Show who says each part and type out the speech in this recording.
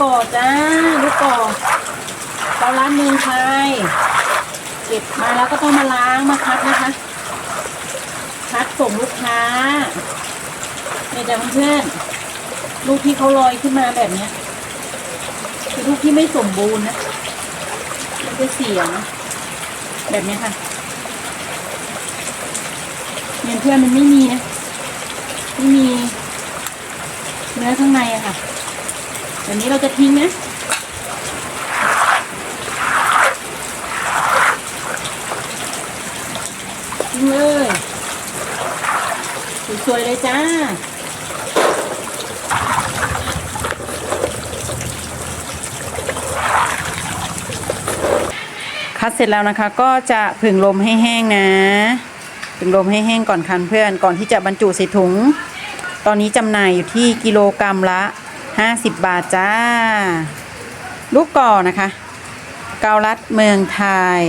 Speaker 1: กอจ้าลูกก่อเราร้านมืองไทยเก็บมาแล้วก็ต้องมาล้างมาคัดนะคะคัดส่งลูกค้าเนี่ยจ้ะเพื่อนลูกที่เขาลอยขึ้นมาแบบเนี้ยคือลูกที่ไม่สมบูรณ์นะมันจะเสียนะแบบนี้ค่ะเนี่ยเพื่อนมันไม่มีนะไม่มีเนื้อข้างในอะค่ะ แบบนี้เราจะทิ้งนะทิ้งเลยสวยๆเลยจ้าคัดเสร็จแล้วนะคะก็จะผึ่งลมให้แห้งนะ ผึ่งลมให้แห้งก่อนคันเพื่อนก่อนที่จะบรรจุใส่ถุง ตอนนี้จำหน่ายอยู่ที่กิโลกรรัมละ 50 บาทจ้า ลูกก่อนะคะ เกาลัดเมืองไทย